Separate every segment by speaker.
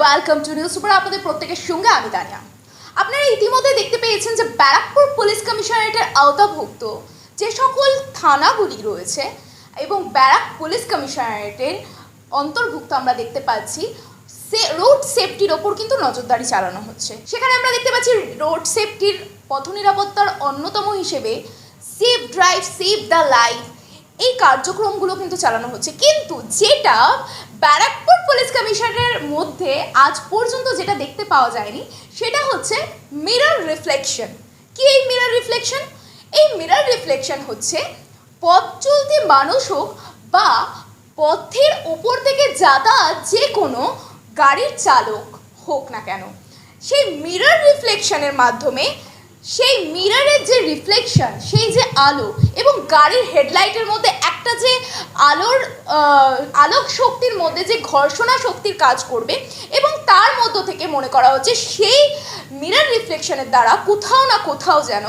Speaker 1: Welcome to news super আপনাদের প্রত্যেকের সঙ্গে আমি তানিয়া আপনারা ইতিমধ্যে দেখতে পেয়েছেন যে ব্যারাকপুর পুলিশ কমিশনারেটের আওতাভুক্ত যে সকল থানাগুলি রয়েছে এবং ব্যারাক পুলিশ কমিশনারেটের অন্তর্ভুক্ত আমরা দেখতে পাচ্ছি, সে রোড সেফটির ওপর কিন্তু নজরদারি চালানো হচ্ছে। সেখানে আমরা দেখতে পাচ্ছি রোড সেফটির পথ নিরাপত্তার অন্যতম হিসেবে safe drive save the life এই কার্যক্রমগুলো কিন্তু চালানো হচ্ছে। কিন্তু যেটা ব্যারাকপুর পুলিশ কমিশনের মধ্যে আজ পর্যন্ত যেটা দেখতে পাওয়া যায়নি, সেটা হচ্ছে মিরর রিফ্লেকশন কি এই মিরর রিফ্লেকশন এই মিরর রিফ্লেকশন হচ্ছে পথ চলতি মানুষ হোক বা পথের ওপর থেকে যাতায়াত যে কোনো গাড়ির চালক হোক না কেন। সেই মিরর রিফ্লেকশনের মাধ্যমে সেই মিররের যে রিফ্লেকশন সেই যে আলো এবং গাড়ির হেডলাইটের মধ্যে একটা যে আলোর আলোক শক্তির মধ্যে যে ঘর্ষণা শক্তির কাজ করবে এবং তার মধ্য থেকে মনে করা হচ্ছে সেই মিরর রিফ্লেকশনের দ্বারা কোথাও না কোথাও যেন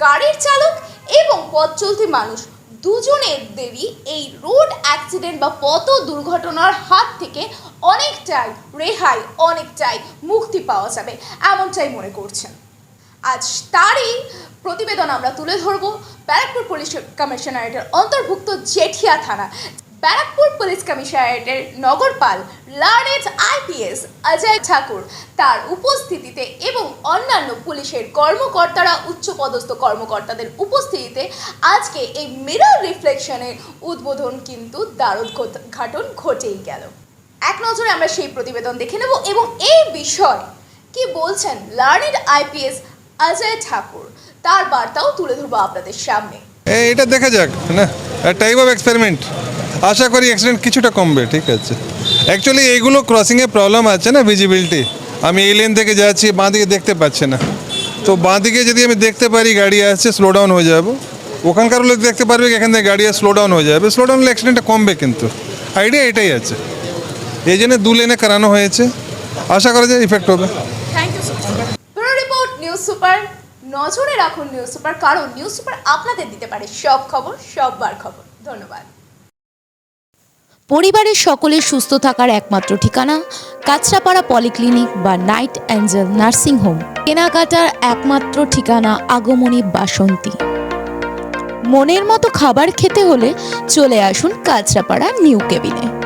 Speaker 1: গাড়ির চালক এবং পথ চলতি মানুষ দুজনের দেরই এই রোড অ্যাক্সিডেন্ট বা পথ দুর্ঘটনার হাত থেকে অনেকটাই রেহাই, অনেকটাই মুক্তি পাওয়া যাবে। এমনটাই মনে করছেন। আজ তারই প্রতিবেদন আমরা তুলে ধরব ব্যারাকপুর পুলিশ কমিশনারেটের অন্তর্ভুক্ত জেঠিয়া থানা। ব্যারাকপুর পুলিশ কমিশনারেটের নগরপাল লার্নেট আইপিএস অজয় ঠাকুর তার উপস্থিতিতে এবং অন্যান্য পুলিশের কর্মকর্তারা, উচ্চপদস্থ কর্মকর্তাদের উপস্থিতিতে আজকে এই মিরর রিফ্লেকশনের উদ্বোধন কিন্তু দ্বারোদ্ঘাটন ঘটেই গেল। এক নজরে আমরা সেই প্রতিবেদন দেখে নেব এবং এই বিষয় কি বলছেন লার্নেড আইপিএস অজয় ঠাকুর। তার বার্তাও তুলে ধরবো আপনাদের সামনে।
Speaker 2: এটা দেখা যাক, না? টাইপ অফ এক্সপেরিমেন্ট আশা করি অ্যাক্সিডেন্ট কিছুটা কমবে, ঠিক আছে। অ্যাকচুয়ালি এইগুলো ক্রসিংয়ে প্রবলেম আছে না ভিজিবিলিটি আমি এই লেন থেকে যাচ্ছি বাঁ দিকে দেখতে পাচ্ছি না। তো বাঁ দিকে যদি আমি দেখতে পারি, গাড়ি আসছে স্লো ডাউন হয়ে যাব। ওখানকার লোক দেখতে পারবে এখান থেকে গাড়ি স্লো ডাউন হয়ে যাবে। স্লো ডাউন হলে অ্যাক্সিডেন্টটা কমবে কিন্তু। আইডিয়া এটাই আছে। এই জন্য দু লেনে করানো হয়েছে। আশা করা যায় ইফেক্ট হবে।
Speaker 1: সুপার, নজরে রাখুন নিউজ সুপার কারণ নিউজ সুপার আপনাদের দিতে পারে সব খবর, সববার খবর। ধন্যবাদ।
Speaker 3: পরিবারের সকলের সুস্থ থাকার একমাত্র ঠিকানা কাঁচরাপাড়া পলিক্লিনিক বা নাইট অ্যাঞ্জেল নার্সিং হোম। কেনাকাটার একমাত্র ঠিকানা আগমনী বাসন্তী। মনের মতো খাবার খেতে হলে চলে আসুন কাঁচরাপাড়া নিউ কেবিনে।